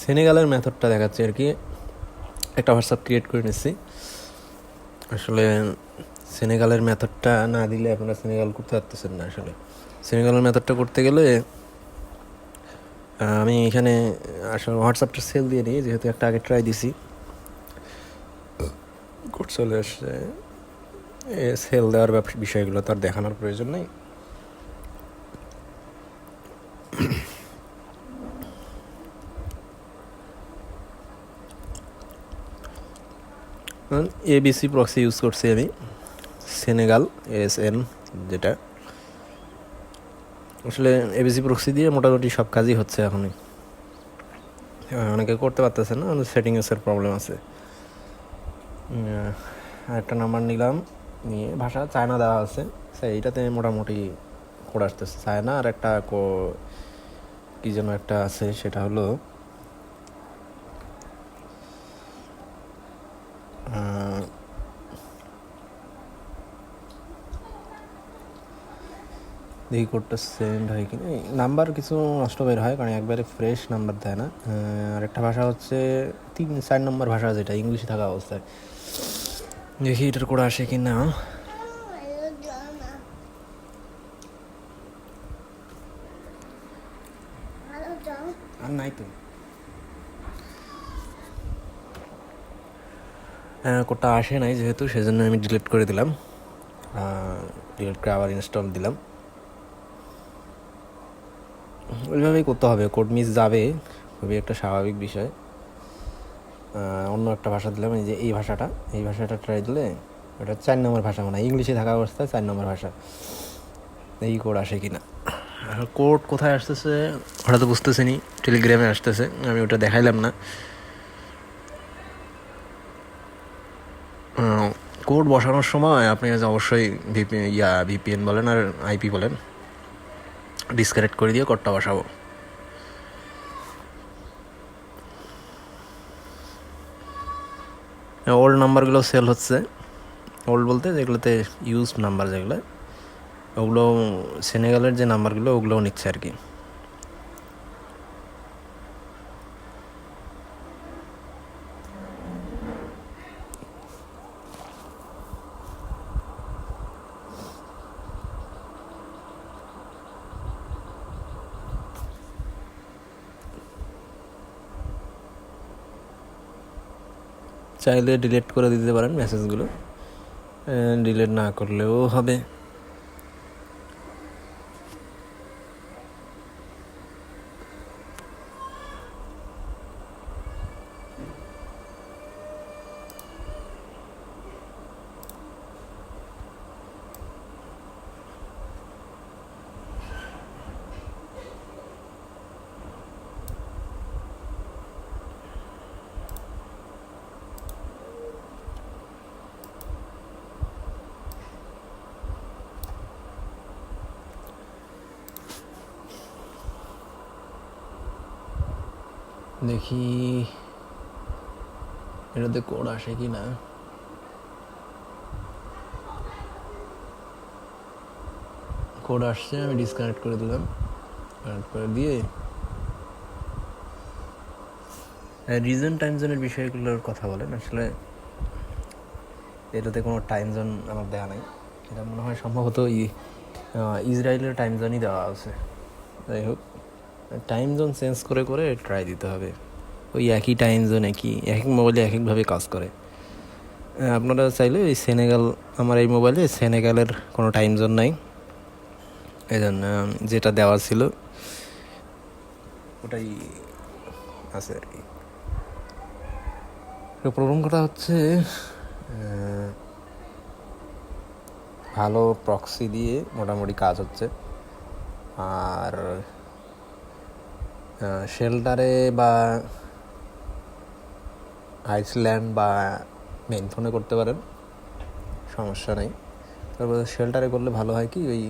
সেনেগালের মেথডটা দেখাচ্ছি আর কি। একটা হোয়াটসঅ্যাপ ক্রিয়েট করে নিচ্ছি। আসলে সেনেগালের মেথডটা না দিলে আপনারা সেনেগাল করতে পারতেছেন না আসলে। সেনেগালের মেথডটা করতে গেলে আমি এখানে আসলে হোয়াটসঅ্যাপটা সেল দিয়ে নিই যেহেতু একটা আগে ট্রাই দিছি। কোড চলে আসছে সেল দেওয়ার বিষয়গুলো তো আর দেখানোর প্রয়োজন নেই। এবিসি প্রক্সি ইউজ করছি আমি। সেনেগাল এস এন যেটা। আসলে এবিসি প্রক্সি দিয়ে মোটামুটি সব কাজই হচ্ছে এখনই। হ্যাঁ, অনেকে করতে পারতেছে না সেটিংসের প্রবলেম আছে। একটা নাম্বার নিলাম। নিয়ে ভাষা চায়না দেওয়া আছে। সেইটাতে মোটামুটি করে আসতেছে। চায়না আর একটা কি যেন একটা আছে সেটা হলো দেখি কোডটা সেন্ড হয় কিনা। নাম্বার কিছু নষ্ট বের হয়, কারণ একবারে ফ্রেশ নাম্বার দেয় না। আর একটা ভাষা হচ্ছে তিন, চার নম্বর ভাষা যেটা, ইংলিশে থাকা অবস্থায়। দেখি এটার করে আসে কি না আর নাই তো। হ্যাঁ কোডটা আসে নাই যেহেতু, সেজন্য আমি ডিলিট করে দিলাম। ডিলিট করে আবার ইনস্টল দিলাম। ওইভাবেই করতে হবে। কোড মিস যাবে, খুবই একটা স্বাভাবিক বিষয়। অন্য একটা ভাষা দিলাম, এই যে এই ভাষাটা। এই ভাষাটা ট্রাই দিলে, ওটা চার নম্বর ভাষা মানে ইংলিশে থাকা অবস্থায় চার নম্বর ভাষা। এই কোড আসে কি না কোড কোথায় আসতেছে, ওটা তো বুঝতেছে নি টেলিগ্রামে আসতেছে, আমি ওটা দেখাইলাম না। কোড বসানোর সময় আপনি অবশ্যই ভিপি ইয়া ভিপিএন বলেন আর আইপি বলেন ডিসকানেক্ট করে দিয়ে কটটা বসাবো। ওল্ড নাম্বারগুলো সেল হচ্ছে। ওল্ড বলতে যেগুলোতে ইউজ নাম্বার যেগুলো, ওগুলো সেনেগালের যে নাম্বারগুলো ওগুলোও নিচ্ছে আর কি। চাইলে ডিলিট করে দিতে পারেন মেসেজগুলো ডিলিট না করলেও হবে। দেখি এটাতে কোড আসে কি না কোড আসছে, আমি ডিসকানেক্ট করে দিলাম। কানেক্ট করে দিয়ে রিজন টাইম জোনের বিষয়গুলোর কথা বলেন। আসলে এটাতে কোনো টাইম জোন আমার দেওয়া নাই। এটা মনে হয় সম্ভবত ইসরায়েলের টাইম জোনই দেওয়া আছে। যাই হোক। টাইম জোন চেঞ্জ করে করে ট্রাই দিতে হবে। ওই একই টাইম জোন একই এক এক মোবাইলে এক একভাবে কাজ করে। আপনারা চাইলে ওই সেনেগাল আমার এই মোবাইলে সেনেগালের কোনো টাইম জোন নাই। এই জন্য যেটা দেওয়া ছিল, ওটাই আছে। আর কি প্রবলেম কথা হচ্ছে ভালো প্রক্সি দিয়ে মোটামুটি কাজ হচ্ছে। আর শেল্টারে বা আইসল্যান্ড বা মেন ফোনে করতে পারেন। সমস্যা নেই। তারপরে শেল্টারে করলে ভালো হয় কি? ওই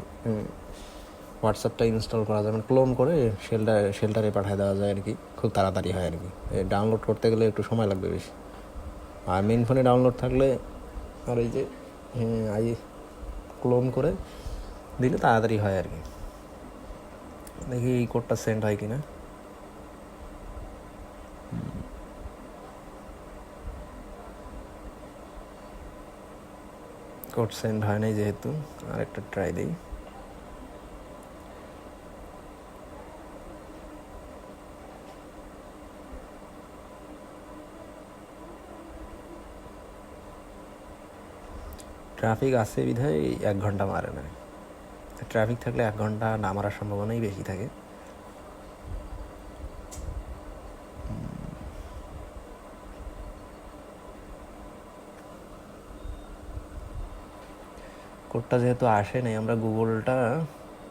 হোয়াটসঅ্যাপটা ইনস্টল করা যাবে ক্লোন করে শেল্টার শেল্টারে পাঠিয়ে দেওয়া যায় আর কি। খুব তাড়াতাড়ি হয় আর কি। ডাউনলোড করতে গেলে একটু সময় লাগবে বেশি। আর মেন ফোনে ডাউনলোড থাকলে আর এই যে আই ক্লোন করে দিলে তাড়াতাড়ি হয় আর কি। দেখি এই কোডটা সেন্ড হয় কি না কোড সেন্ড হয় নাই যেহেতু আর একটা ট্রাই দিই। ট্রাফিক আছে বিধায় এক ঘণ্টা মারে না ট্রাফিক থাকলে এক ঘণ্টা না মারার সম্ভাবনাই বেশি থাকে। কোডটা যেহেতু আসে নাই, আমরা গুগলটা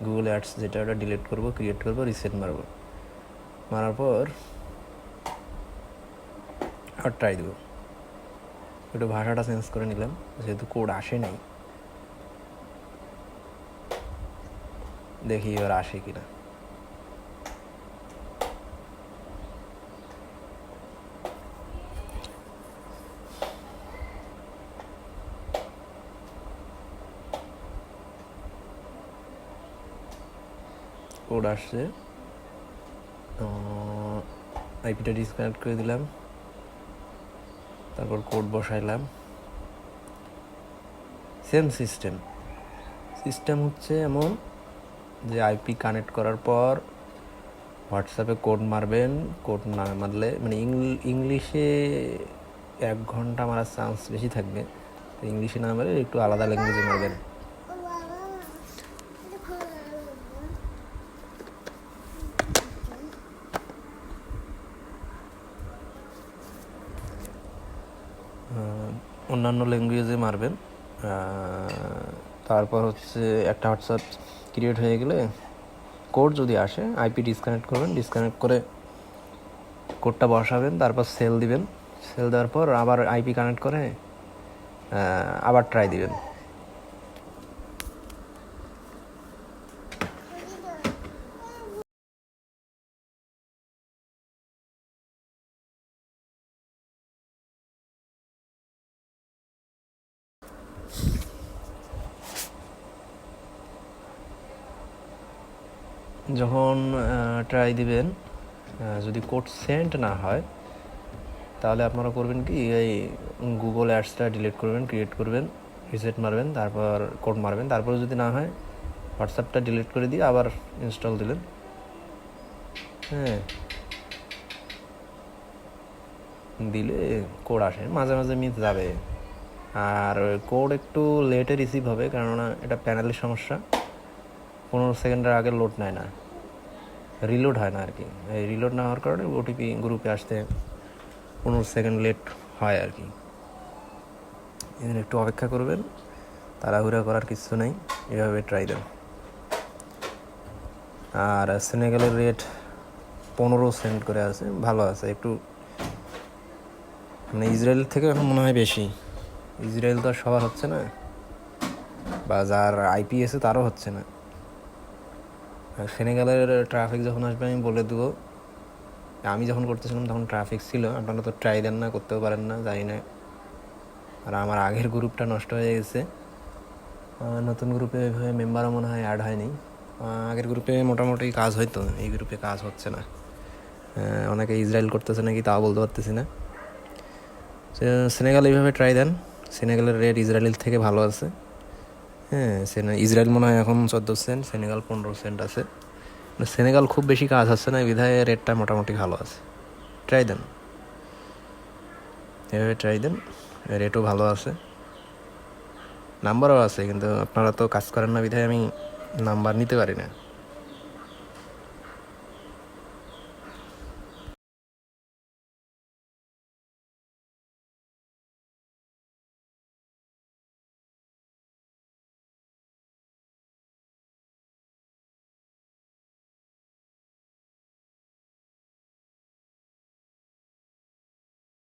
গুগল অ্যাডস যেটা ওটা ডিলিট করব ক্রিয়েট করব রিসেট মারবো। মারার পর আর ট্রাই দেবো। একটু ভাষাটা চেঞ্জ করে নিলাম, যেহেতু কোড আসে নাই। দেখি এবার আসে কিনা। কোড আসছে। আইপিটা ডিসকানেক্ট করে দিলাম। তারপর কোড বসাইলাম। সেম সিস্টেম সিস্টেম হচ্ছে এমন যে আইপি কানেক্ট করার পর হোয়াটসঅ্যাপে কোড মারবেন, কোড না মারলে মানে ইংলিশে এক ঘণ্টা মারার চান্স বেশি থাকবে। তো ইংলিশে না মারে একটু আলাদা ল্যাঙ্গুয়েজে মারবেন। অন্যান্য ল্যাঙ্গুয়েজে মারবেন। তারপর হচ্ছে একটা হোয়াটসঅ্যাপ ক্রিয়েট হয়ে গেলে কোড যদি আসে আইপি ডিসকানেক্ট করবেন ডিসকানেক্ট করে কোডটা বসাবেন, তারপর সেল দিবেন। সেল দেওয়ার পর আবার আইপি কানেক্ট করে আবার ট্রাই দিবেন। যখন ট্রাই দিবেন যদি কোড সেন্ড না হয়, তাহলে আপনারা করবেন কি, এই গুগল অ্যাডসটা ডিলিট করবেন ক্রিয়েট করবেন রিসেট মারবেন, তারপর কোড মারবেন, তারপরে যদি না হয় হোয়াটসঅ্যাপটা ডিলিট করে দিয়ে আবার ইনস্টল দিলেন। হ্যাঁ। দিলে কোড আসে, মাঝে মাঝে মিস যাবে। আর কোড একটু লেটে রিসিভ হবে, কেননা এটা প্যানেলের সমস্যা। পনেরো সেকেন্ডের আগে লোড নেয় না। রিলোড হয় না আর কি। রিলোড না হওয়ার কারণে ওটিপি গ্রুপে আসতে পনেরো সেকেন্ড লেট হয় আর কি। এখানে একটু অপেক্ষা করবেন, তাড়াহুড়া করার কিছু নেই, এভাবে ট্রাই দেন। আর সেনেগালের রেট পনেরো সেন্ট করে আছে, ভালো আছে। একটু মানে ইসরায়েল থেকে এখন মনে হয় বেশি। ইসরায়েল তো আর সবার হচ্ছে না, বা যার আইপিএসে তারও হচ্ছে না। সেনেগালের ট্রাফিক যখন আসবে, আমি বলে দেবো। আমি যখন করতেছিলাম, তখন ট্রাফিক ছিল। আপনারা তো ট্রাই দেন না, করতেও পারেন না জানি না। আর আমার আগের গ্রুপটা নষ্ট হয়ে গেছে। নতুন গ্রুপে ওইভাবে মেম্বারও মনে হয় অ্যাড হয়নি। আগের গ্রুপে মোটামুটি কাজ হয়তো এই গ্রুপে কাজ হচ্ছে না। অনেকে ইসরায়েল করতেছে নাকি, তাও বলতে পারতেছি না। সেনেগাল এইভাবে ট্রাই দেন। সেনেগালের রেট ইসরায়েলের থেকে ভালো আছে। হ্যাঁ ইসরায়েল মনে হয় এখন চোদ্দ সেন্ট, সেনেগাল পনেরো সেন্ট আছে। সেনেগাল খুব বেশি কাজ হচ্ছে না, বিধায় রেটটা মোটামুটি ভালো আছে। ট্রাই দেন। এভাবে ট্রাই দেন রেটও ভালো আছে। নাম্বারও আছে, কিন্তু আপনারা তো কাজ করেন না বিধায় আমি নাম্বার নিতে পারি না।